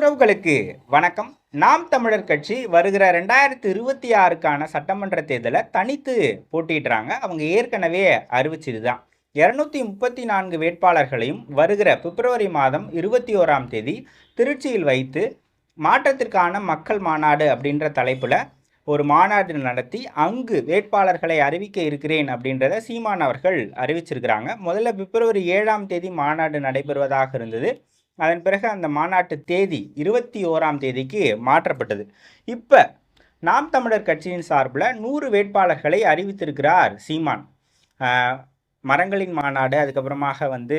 உறவுகளுக்கு வணக்கம். நாம் தமிழர் கட்சி வருகிற ரெண்டாயிரத்தி இருபத்தி ஆறுக்கான சட்டமன்ற தேர்தலை தனித்து போட்டிடுறாங்க அவங்க ஏற்கனவே அறிவிச்சது தான் இரநூத்தி முப்பத்தி நான்கு வேட்பாளர்களையும் வருகிற பிப்ரவரி மாதம் இருபத்தி ஓராம் தேதி திருச்சியில் வைத்து மாற்றத்திற்கான மக்கள் மாநாடு அப்படின்ற தலைப்பில் ஒரு மாநாடு நடத்தி அங்கு வேட்பாளர்களை அறிவிக்க இருக்கிறேன் அப்படின்றத சீமான் அவர்கள் அறிவிச்சிருக்கிறாங்க. முதல்ல பிப்ரவரி ஏழாம் தேதி மாநாடு நடைபெறுவதாக இருந்தது. அதன் பிறகு அந்த மாநாட்டு தேதி இருபத்தி ஓராம் தேதிக்கு மாற்றப்பட்டது. இப்போ நாம் தமிழர் கட்சியின் சார்பில் நூறு வேட்பாளர்களை அறிவித்திருக்கிறார் சீமான். மரங்களின் மாநாடு அதுக்கப்புறமாக வந்து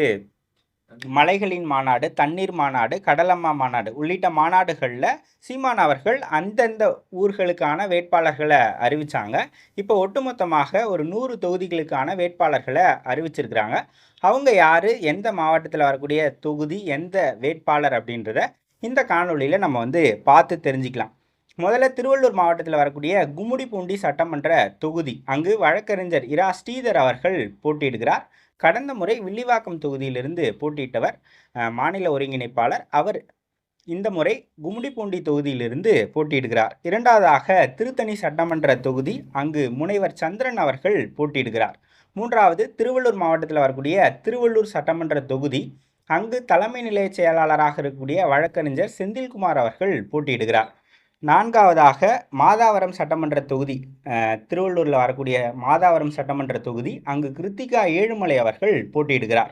மலைகளின் மாநாடு தண்ணீர் மாநாடு கடலம்மா மாநாடு உள்ளிட்ட மாநாடுகளில் சீமான் அவர்கள் அந்தந்த ஊர்களுக்கான வேட்பாளர்களை அறிவித்தாங்க இப்போ ஒட்டுமொத்தமாக ஒரு நூறு தொகுதிகளுக்கான வேட்பாளர்களை அறிவிச்சிருக்கிறாங்க. அவங்க யார்? எந்த மாவட்டத்தில் வரக்கூடிய தொகுதி? எந்த வேட்பாளர் அப்படின்றத இந்த காணொளியில் நம்ம வந்து பார்த்து தெரிஞ்சுக்கலாம். முதல்ல திருவள்ளூர் மாவட்டத்தில் வரக்கூடிய கும்முடிப்பூண்டி சட்டமன்ற தொகுதி அங்கு வழக்கறிஞர் இரா ஸ்ரீதர் அவர்கள் போட்டியிடுகிறார். கடந்த முறை வில்லிவாக்கம் தொகுதியிலிருந்து போட்டியிட்டவர் மாநில ஒருங்கிணைப்பாளர். அவர் இந்த முறை கும்முடிப்பூண்டி தொகுதியிலிருந்து போட்டியிடுகிறார். இரண்டாவதாக திருத்தணி சட்டமன்ற தொகுதி அங்கு முனைவர் சந்திரன் அவர்கள் போட்டியிடுகிறார். மூன்றாவது திருவள்ளூர் மாவட்டத்தில் வரக்கூடிய திருவள்ளூர் சட்டமன்ற தொகுதி அங்கு தலைமை நிலைய செயலாளராக இருக்கக்கூடிய வழக்கறிஞர் செந்தில்குமார் அவர்கள் போட்டியிடுகிறார். நான்காவதாக மாதாவரம் சட்டமன்ற தொகுதி திருவள்ளூரில் வரக்கூடிய மாதாவரம் சட்டமன்ற தொகுதி அங்கு கிருத்திகா ஏழுமலை அவர்கள் போட்டியிடுகிறார்.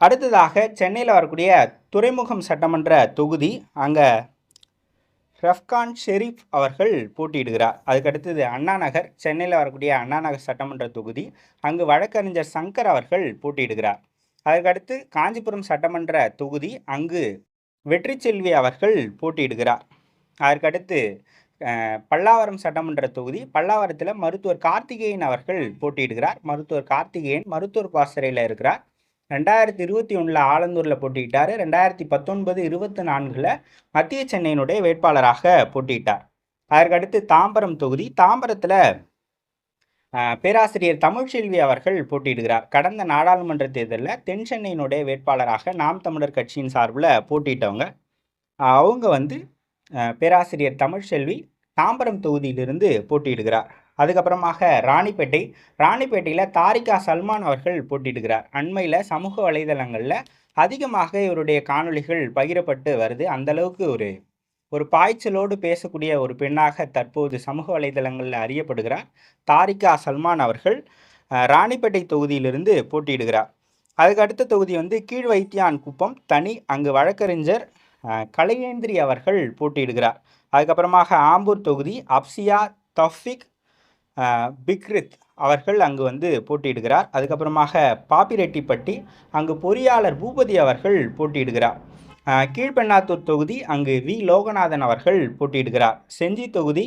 அடுத்ததாக சென்னையில் வரக்கூடிய துறைமுகம் சட்டமன்ற தொகுதி அங்கே ரஃப்கான் ஷெரீப் அவர்கள் போட்டியிடுகிறார். அதுக்கடுத்தது அண்ணா நகர் சென்னையில் வரக்கூடிய அண்ணா நகர் சட்டமன்ற தொகுதி அங்கு வழக்கறிஞர் சங்கர் அவர்கள் போட்டியிடுகிறார். அதுக்கடுத்து காஞ்சிபுரம் சட்டமன்ற தொகுதி அங்கு வெற்றி செல்வி அவர்கள் போட்டியிடுகிறார். அதற்கடுத்து பல்லாவரம் சட்டமன்ற தொகுதி பல்லாவரத்தில் மருத்துவர் கார்த்திகேயன் அவர்கள் போட்டியிடுகிறார். மருத்துவர் கார்த்திகேயன் மருத்துவர் பாசறையில் இருக்கிறார். ரெண்டாயிரத்தி இருபத்தி ஒன்றில் ஆலந்தூரில் போட்டியிட்டார். ரெண்டாயிரத்தி பத்தொன்பது இருபத்தி நான்கில் மத்திய சென்னையினுடைய வேட்பாளராக போட்டியிட்டார். அதற்கடுத்து தாம்பரம் தொகுதி தாம்பரத்தில் பேராசிரியர் தமிழ்ச்செல்வி அவர்கள் போட்டியிடுகிறார். கடந்த நாடாளுமன்ற தேர்தலில் தென் சென்னையினுடைய வேட்பாளராக நாம் தமிழர் கட்சியின் சார்பில் போட்டியிட்டவங்க. அவங்க வந்து பேராசிரியர் தமிழ்செல்வி தாம்பரம் தொகுதியிலிருந்து போட்டியிடுகிறார். அதுக்கப்புறமாக ராணிப்பேட்டை ராணிப்பேட்டையில் தாரிகா சல்மான் அவர்கள் போட்டியிடுகிறார். அண்மையில் சமூக வலைதளங்களில் அதிகமாக இவருடைய காணொளிகள் பகிரப்பட்டு வருது. அந்த அளவுக்கு ஒரு ஒரு பாய்ச்சலோடு பேசக்கூடிய ஒரு பெண்ணாக தற்போது சமூக வலைதளங்களில் அறியப்படுகிறார். தாரிகா சல்மான் அவர்கள் ராணிப்பேட்டை தொகுதியிலிருந்து போட்டியிடுகிறார். அதுக்கு அடுத்த தொகுதி வந்து கீழ் வைத்தியான் குப்பம். தனி அங்கு வழக்கறிஞர் கலையேந்திரி அவர்கள் போட்டியிடுகிறார். அதுக்கப்புறமாக ஆம்பூர் தொகுதி அப்சியா தஃபிக் பிக்ரித் அவர்கள் அங்கு வந்து போட்டியிடுகிறார். அதுக்கப்புறமாக பாப்பிரெட்டிப்பட்டி அங்கு பொறியாளர் பூபதி அவர்கள் போட்டியிடுகிறார். கீழ்பெண்ணாத்தூர் தொகுதி அங்கு வி. லோகநாதன் அவர்கள் போட்டியிடுகிறார். செஞ்சி தொகுதி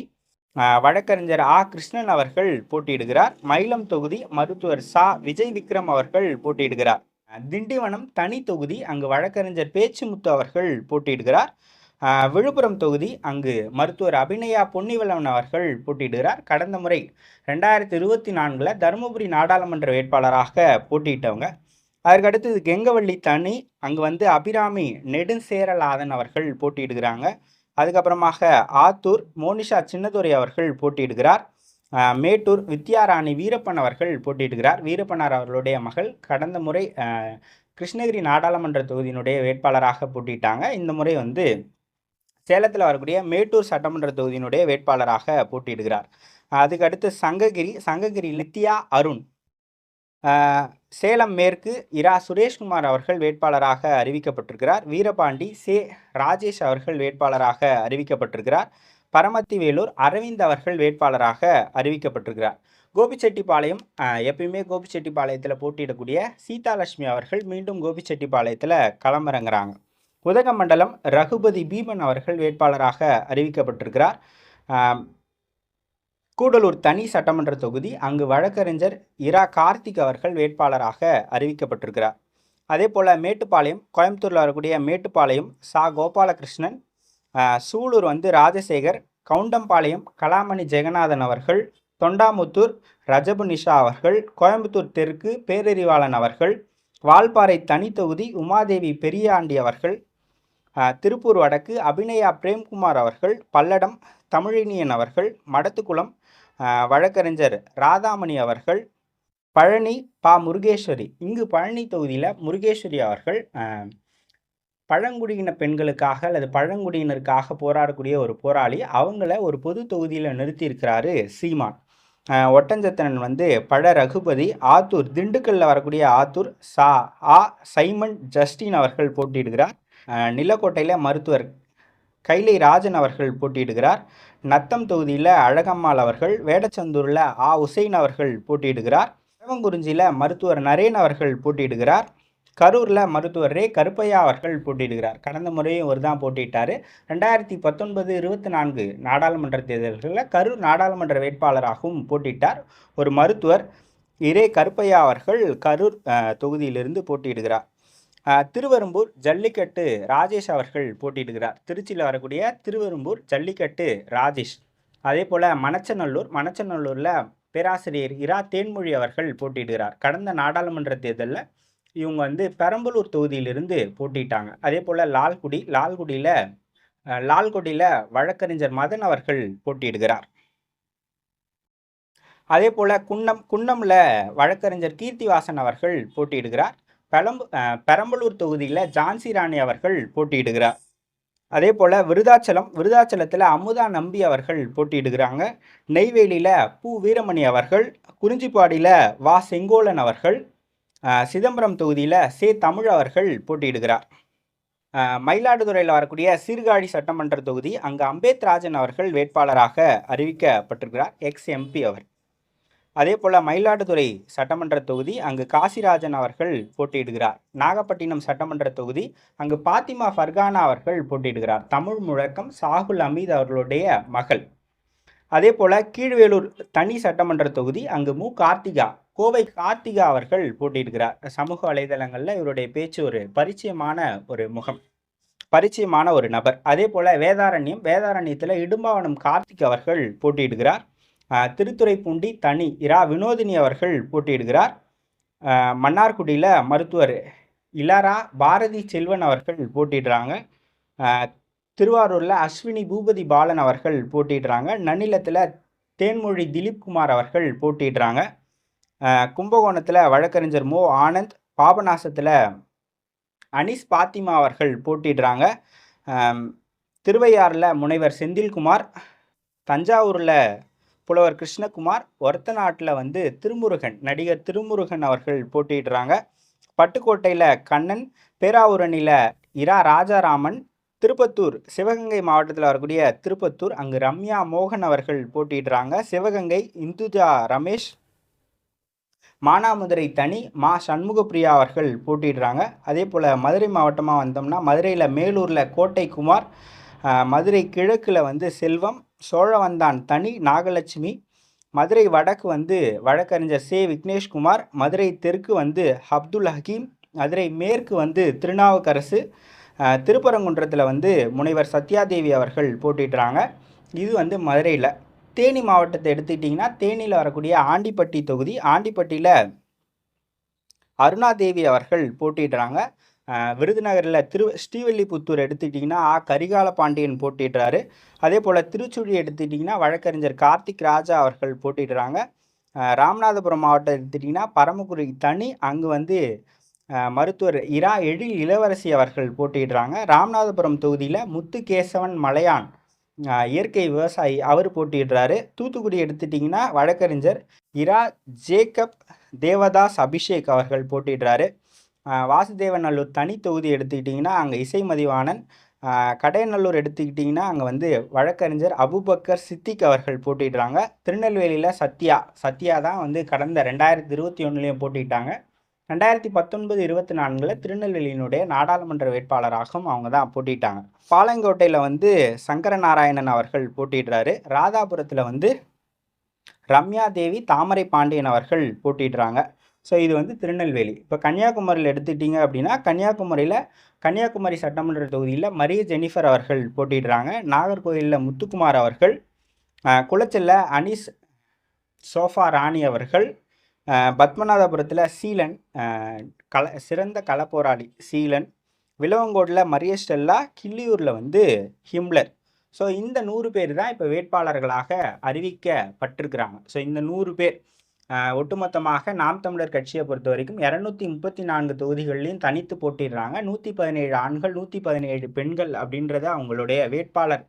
வழக்கறிஞர் ஆ. கிருஷ்ணன் அவர்கள் போட்டியிடுகிறார். மயிலம் தொகுதி மருத்துவர் சா. விஜய் விக்ரம் அவர்கள் போட்டியிடுகிறார். திண்டிவனம் தனி தொகுதி அங்கு வழக்கறிஞர் பேச்சுமுத்து அவர்கள் போட்டியிடுகிறார். விழுப்புரம் தொகுதி அங்கு மருத்துவர் அபிநயா பொன்னிவளவன் அவர்கள் போட்டியிடுகிறார். கடந்த முறை ரெண்டாயிரத்தி இருபத்தி நான்கில் தருமபுரி நாடாளுமன்ற வேட்பாளராக போட்டியிட்டவங்க. அதற்கடுத்தது கெங்கவள்ளி தனி அங்கு வந்து அபிராமி நெடுஞ்சேரலாதன் அவர்கள் போட்டியிடுகிறாங்க. அதுக்கப்புறமாக ஆத்தூர் மோனிஷா சின்னதுரை அவர்கள் போட்டியிடுகிறார். மேட்டூர் வித்யாராணி வீரப்பன் அவர்கள் போட்டியிடுகிறார். வீரப்பனார் அவர்களுடைய மகள் கடந்த முறை கிருஷ்ணகிரி நாடாளுமன்ற தொகுதியினுடைய வேட்பாளராக போட்டியிட்டாங்க. இந்த முறை வந்து சேலத்தில் வரக்கூடிய மேட்டூர் சட்டமன்ற தொகுதியினுடைய வேட்பாளராக போட்டியிடுகிறார். அதுக்கடுத்து சங்ககிரி சங்ககிரி நித்யா அருண் சேலம் மேற்கு இரா சுரேஷ்குமார் அவர்கள் வேட்பாளராக அறிவிக்கப்பட்டிருக்கிறார். வீரபாண்டி சே ராஜேஷ் அவர்கள் வேட்பாளராக அறிவிக்கப்பட்டிருக்கிறார். பரமத்தி வேலூர் அரவிந்த் அவர்கள் வேட்பாளராக அறிவிக்கப்பட்டிருக்கிறார். கோபிச்செட்டிப்பாளையம் எப்பயுமே கோபிச்செட்டிப்பாளையத்தில் போட்டியிடக்கூடிய சீதாலட்சுமி அவர்கள் மீண்டும் கோபிச்செட்டிப்பாளையத்தில் களமிறங்குறாங்க. உதகமண்டலம் ரகுபதி பீமன் அவர்கள் வேட்பாளராக அறிவிக்கப்பட்டிருக்கிறார். கூடலூர் தனி சட்டமன்ற தொகுதி அங்கு வழக்கறிஞர் இரா கார்த்திக் அவர்கள் வேட்பாளராக அறிவிக்கப்பட்டிருக்கிறார். அதே போல் மேட்டுப்பாளையம் கோயம்புத்தூரில் வரக்கூடிய மேட்டுப்பாளையம் சா. கோபாலகிருஷ்ணன் சூலூர் வந்து ராஜசேகர் கவுண்டம்பாளையம் கலாமணி ஜெகநாதன் அவர்கள் தொண்டாமுத்தூர் ரஜபு நிஷா அவர்கள் கோயம்புத்தூர் தெற்கு பேரறிவாளன் அவர்கள் வால்பாறை தனித்தொகுதி உமாதேவி பெரியாண்டி அவர்கள் திருப்பூர் வடக்கு அபிநயா பிரேம்குமார் அவர்கள் பல்லடம் தமிழினியன் அவர்கள் மடத்துக்குளம் வழக்கறிஞர் ராதாமணி அவர்கள் பழனி பா முருகேஸ்வரி. இங்கு பழனி தொகுதியில் முருகேஸ்வரி அவர்கள் பழங்குடியின பெண்களுக்காக அல்லது பழங்குடியினருக்காக போராடக்கூடிய ஒரு போராளி அவங்கள ஒரு பொது தொகுதியில் நிறுத்தியிருக்கிறாரு சீமான். ஒட்டஞ்சத்தனன் ஒட்டஞ்சத்திரன் வந்து பழ ரகுபதி ஆத்தூர் திண்டுக்கல்ல வரக்கூடிய ஆத்தூர் சா ஆ சைமன் ஜஸ்டின் அவர்கள் போட்டியிடுகிறார். நிலக்கோட்டையில் மருத்துவர் கைலை ராஜன் அவர்கள் போட்டியிடுகிறார். நத்தம் தொகுதியில் அழகம்மாள் அவர்கள் வேடச்சந்தூரில் ஆ உசைன் அவர்கள் போட்டியிடுகிறார். சிவங்குறிஞ்சியில் மருத்துவர் நரேன் அவர்கள் போட்டியிடுகிறார். கரூரில் மருத்துவர் ரே. கருப்பையா அவர்கள் போட்டியிடுகிறார். கடந்த முறையும் ஒரு தான் போட்டியிட்டார். ரெண்டாயிரத்தி பத்தொன்பது இருபத்தி நான்கு நாடாளுமன்ற தேர்தல்களில் கரூர் நாடாளுமன்ற வேட்பாளராகவும் போட்டியிட்டார். ஒரு மருத்துவர் இரே. கருப்பையா அவர்கள் கரூர் தொகுதியிலிருந்து போட்டியிடுகிறார். அஹ், திருவெரும்பூர் ஜல்லிக்கட்டு ராஜேஷ் அவர்கள் போட்டியிடுகிறார். திருச்சியில் வரக்கூடிய திருவெரும்பூர் ஜல்லிக்கட்டு ராஜேஷ். அதே போல் மணச்சநல்லூர் மணச்சநல்லூரில் பேராசிரியர் இரா. தேன்மொழி அவர்கள் போட்டியிடுகிறார். கடந்த நாடாளுமன்ற தேர்தலில் இவங்க வந்து பெரம்பலூர் தொகுதியிலிருந்து போட்டிட்டாங்க அதே போல் லால்குடி லால்குடியில் லால்குடியில் வழக்கறிஞர் மதன் அவர்கள் போட்டியிடுகிறார். அதே போல் குன்னம் குன்னமில் வழக்கறிஞர் கீர்த்திவாசன் அவர்கள் போட்டியிடுகிறார். பெலம்பு பெரம்பலூர் தொகுதியில் ஜான்சி ராணி அவர்கள் போட்டியிடுகிறார். அதே போல் விருதாச்சலம் விருதாச்சலத்தில் அமுதா நம்பி அவர்கள் போட்டியிடுகிறாங்க. நெய்வேலியில் பூ வீரமணி அவர்கள் குறிஞ்சிப்பாடியில் வா செங்கோலன் அவர்கள் சிதம்பரம் தொகுதியில் சே தமிழ் அவர்கள் போட்டியிடுகிறார். மயிலாடுதுறையில் வரக்கூடிய சீர்காழி சட்டமன்ற தொகுதி அங்கு அம்பேத் ராஜன் அவர்கள் வேட்பாளராக அறிவிக்கப்பட்டிருக்கிறார் எக்ஸ் எம்பி அவர். அதே போல் மயிலாடுதுறை சட்டமன்ற தொகுதி அங்கு காசிராஜன் அவர்கள் போட்டியிடுகிறார். நாகப்பட்டினம் சட்டமன்ற தொகுதி அங்கு பாத்திமா ஃபர்கானா அவர்கள் போட்டியிடுகிறார். தமிழ் முழக்கம் சாகுல் அமீத் அவர்களுடைய மகள். அதே போல் கீழ்வேலூர் தனி சட்டமன்ற தொகுதி அங்கு மு. கார்த்திகா கோவை கார்த்திகா அவர்கள் போட்டியிடுகிறார். சமூக வலைதளங்களில் இவருடைய பேச்சு ஒரு பரிச்சயமான ஒரு முகம் பரிச்சயமான ஒரு நபர். அதே போல் வேதாரண்யம் வேதாரண்யத்தில் இடும்பாவனம் கார்த்திக் அவர்கள் போட்டியிடுகிறார். திருத்துறைப்பூண்டி தனி இரா வினோதினி அவர்கள் போட்டியிடுகிறார். மன்னார்குடியில் மருத்துவர் இலாரா பாரதி செல்வன் அவர்கள் போட்டிடுறாங்க திருவாரூரில் அஸ்வினி பூபதி பாலன் அவர்கள் போட்டியிடுறாங்க. நன்னிலத்தில் தேன்மொழி திலீப்குமார் அவர்கள் போட்டியிடுறாங்க. கும்பகோணத்தில் வழக்கறிஞர் மோ. ஆனந்த் பாபநாசத்தில் அனீஸ் பாத்திமா அவர்கள் போட்டியிடுறாங்க. திருவையாறில் முனைவர் செந்தில்குமார் தஞ்சாவூரில் புலவர் கிருஷ்ணகுமார் ஒரத்தநாட்டில் வந்து திருமுருகன் நடிகர் திருமுருகன் அவர்கள் போட்டியிடுறாங்க. பட்டுக்கோட்டையில் கண்ணன் பேராவூரணியில் இரா ராஜாராமன் திருப்பத்தூர் சிவகங்கை மாவட்டத்தில் வரக்கூடிய திருப்பத்தூர் அங்கு ரம்யா மோகன் அவர்கள் போட்டியிடுறாங்க. சிவகங்கை இந்துஜா ரமேஷ் மானாமதுரை தனி மா சண்முகப்பிரியா அவர்கள் போட்டிடுறாங்க அதே போல் மதுரை மாவட்டமாக வந்தோம்னா மதுரையில் மேலூரில் கோட்டை குமார் மதுரை கிழக்கில் வந்து செல்வம் சோழவந்தான் தனி நாகலட்சுமி மதுரை வடக்கு வந்து வழக்கறிஞர் சே. விக்னேஷ்குமார் மதுரை தெற்கு வந்து அப்துல் ஹக்கீம் மதுரை மேற்கு வந்து திருநாவுக்கரசு திருப்பரங்குன்றத்தில் வந்து முனைவர் சத்யாதேவி அவர்கள் போட்டிடுறாங்க இது வந்து மதுரையில். தேனி மாவட்டத்தை எடுத்துக்கிட்டிங்கன்னா தேனியில் வரக்கூடிய ஆண்டிப்பட்டி தொகுதி ஆண்டிப்பட்டியில் அருணாதேவி அவர்கள் போட்டிடுறாங்க விருதுநகரில் திரு ஸ்ரீவில்லிபுத்தூர் எடுத்துக்கிட்டிங்கன்னா ஆ கரிகால பாண்டியன் போட்டிடுறாரு அதே போல் திருச்சுழி எடுத்துக்கிட்டிங்கன்னா வழக்கறிஞர் கார்த்திக் ராஜா அவர்கள் போட்டிடுறாங்க ராமநாதபுரம் மாவட்டம் எடுத்துக்கிட்டிங்கன்னா பரமக்குடி தனி அங்கு வந்து மருத்துவர் இரா எழில் இளவரசி அவர்கள் போட்டிடுறாங்க ராமநாதபுரம் தொகுதியில் முத்துகேசவன் மலையான் இயற்கை விவசாயி அவர் போட்டியிடுறாரு. தூத்துக்குடி எடுத்துட்டிங்கன்னா வழக்கறிஞர் இரா ஜேக்கப் தேவதாஸ் அபிஷேக் அவர்கள் போட்டிடுறாரு வாசுதேவநல்லூர் தனி தொகுதி எடுத்துக்கிட்டிங்கன்னா அங்கே இசைமதிவாணன் மதிவாணன் கடையநல்லூர் எடுத்துக்கிட்டிங்கன்னா அங்கே வந்து வழக்கறிஞர் அபுபக்கர் சித்திக் அவர்கள் போட்டிடுறாங்க திருநெல்வேலியில் சத்யா சத்யா தான் வந்து கடந்த ரெண்டாயிரத்தி இருபத்தி ஒன்றுலேயும் போட்டிட்டாங்க ரெண்டாயிரத்தி பத்தொன்பது இருபத்தி நான்கில் திருநெல்வேலியினுடைய நாடாளுமன்ற வேட்பாளராகவும் அவங்க தான் போட்டிட்டாங்க பாளையங்கோட்டையில் வந்து சங்கரநாராயணன் அவர்கள் போட்டிடுறாரு ராதாபுரத்தில் வந்து ரம்யா தேவி தாமரை பாண்டியன் அவர்கள் போட்டிடுறாங்க ஸோ இது வந்து திருநெல்வேலி. இப்போ கன்னியாகுமரியில் எடுத்துக்கிட்டிங்க அப்படின்னா கன்னியாகுமரியில் கன்னியாகுமரி சட்டமன்ற தொகுதியில் மரிய ஜெனிஃபர் அவர்கள் போட்டிடுறாங்க நாகர்கோயிலில் முத்துக்குமார் அவர்கள் குளச்சலில் அனீஸ் சோஃபா ராணி அவர்கள் பத்மநாதபுரத்தில் சீலன் கல சிறந்த களப்போராளி சீலன் விலவங்கோடில் மரியஸ்டெல்லா கிள்ளியூரில் வந்து ஹிம்லர். ஸோ இந்த நூறு பேர் தான் இப்போ வேட்பாளர்களாக அறிவிக்கப்பட்டிருக்கிறாங்க. ஸோ இந்த நூறு பேர் ஒட்டுமொத்தமாக நாம் தமிழர் கட்சியை பொறுத்த வரைக்கும் இரநூத்தி முப்பத்தி நான்கு தொகுதிகள்லையும் தனித்து போட்டிடுறாங்க. நூற்றி பதினேழு ஆண்கள் நூற்றி பதினேழு பெண்கள் அப்படின்றத அவங்களுடைய வேட்பாளர்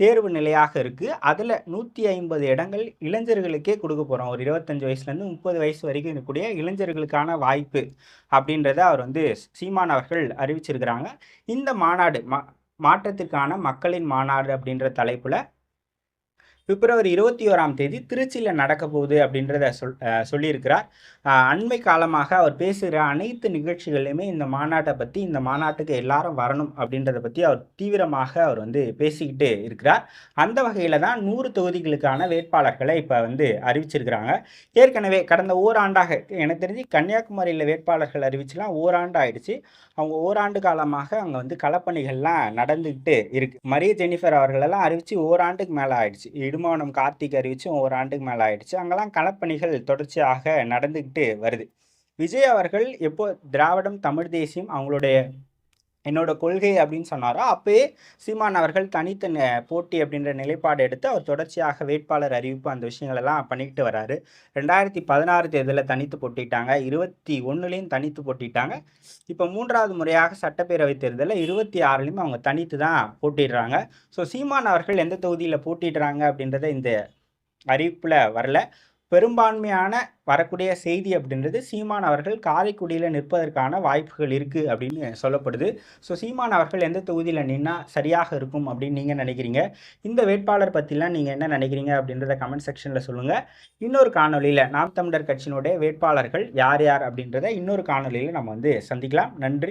தேர்வு நிலையாக இருக்குது அதில் நூற்றி ஐம்பது இடங்கள் இளைஞர்களுக்கே கொடுக்க போகிறோம் ஒரு இருபத்தஞ்சி வயசுலேருந்து முப்பது வயசு வரைக்கும் இருக்கக்கூடிய இளைஞர்களுக்கான வாய்ப்பு அப்படின்றத அவர் வந்து சீமான் அவர்கள் அறிவிச்சிருக்கிறாங்க. இந்த மாநாடு மா மாற்றத்திற்கான மக்களின் மாநாடு அப்படின்ற தலைப்பில் பிப்ரவரி இருபத்தி ஓராம் தேதி திருச்சியில் நடக்க போகுது அப்படின்றத சொல் சொல்லியிருக்கிறார். அண்மை காலமாக அவர் பேசுகிற அனைத்து நிகழ்ச்சிகள்லையுமே இந்த மாநாட்டை பற்றி இந்த மாநாட்டுக்கு எல்லாரும் வரணும் அப்படின்றத பற்றி அவர் தீவிரமாக அவர் வந்து பேசிக்கிட்டு இருக்கிறார். அந்த வகையில் தான் நூறு தொகுதிகளுக்கான வேட்பாளர்களை இப்போ வந்து அறிவிச்சிருக்கிறாங்க. ஏற்கனவே கடந்த ஓராண்டாக எனக்கு தெரிஞ்சு கன்னியாகுமரியில் வேட்பாளர்கள் அறிவிச்சுலாம் ஓராண்டு ஆயிடுச்சு அவங்க ஓராண்டு காலமாக அங்கே வந்து களப்பணிகள்லாம் நடந்துக்கிட்டு இருக்கு. மரிய ஜெனிஃபர் அவர்களெல்லாம் அறிவித்து ஓராண்டுக்கு மேலே ஆயிடுச்சு. திருமணம் கார்த்திக் ஒரு ஆண்டுக்கு மேலே ஆயிடுச்சு. அங்கெல்லாம் களப்பணிகள் தொடர்ச்சியாக நடந்துக்கிட்டு வருது. விஜய் அவர்கள் எப்போ திராவிடம் தமிழ் தேசியம் அவங்களுடைய என்னோட கொள்கை அப்படின்னு சொன்னாரோ? அப்பயே சீமான் அவர்கள் தனித்த ந- போட்டி அப்படின்ற நிலைப்பாடு எடுத்து அவர் தொடர்ச்சியாக வேட்பாளர் அறிவிப்பு அந்த விஷயங்களெல்லாம் பண்ணிக்கிட்டு வராரு. ரெண்டாயிரத்தி பதினாறு தேர்தலில் தனித்து போட்டிட்டாங்க. இருபத்தி ஒன்றுலேயும் தனித்து போட்டிட்டாங்க. இப்போ மூன்றாவது முறையாக சட்டப்பேரவை தேர்தலில் இருபத்தி ஆறுலேயும் அவங்க தனித்து தான் போட்டிடுறாங்க. ஸோ சீமான் அவர்கள் எந்த தொகுதியில் போட்டிடுறாங்க அப்படின்றத இந்த அறிவிப்பில் வரல. பெரும்பான்மையான வரக்கூடிய செய்தி அப்படின்றது சீமான் அவர்கள் காரைக்குடியில் நிற்பதற்கான வாய்ப்புகள் இருக்குது அப்படின்னு சொல்லப்படுது. ஸோ சீமான் அவர்கள் எந்த தொகுதியில் நின்னா சரியாக இருக்கும் அப்படின்னு நீங்கள் நினைக்கிறீங்க? இந்த வேட்பாளர் பற்றிலாம் நீங்கள் என்ன நினைக்கிறீங்க அப்படின்றத கமெண்ட் செக்ஷனில் சொல்லுங்கள் இன்னொரு காணொலியில் நாம் தமிழர் கட்சியினுடைய வேட்பாளர்கள் யார் யார் அப்படின்றத இன்னொரு காணொலியில் நம்ம வந்து சந்திக்கலாம். நன்றி.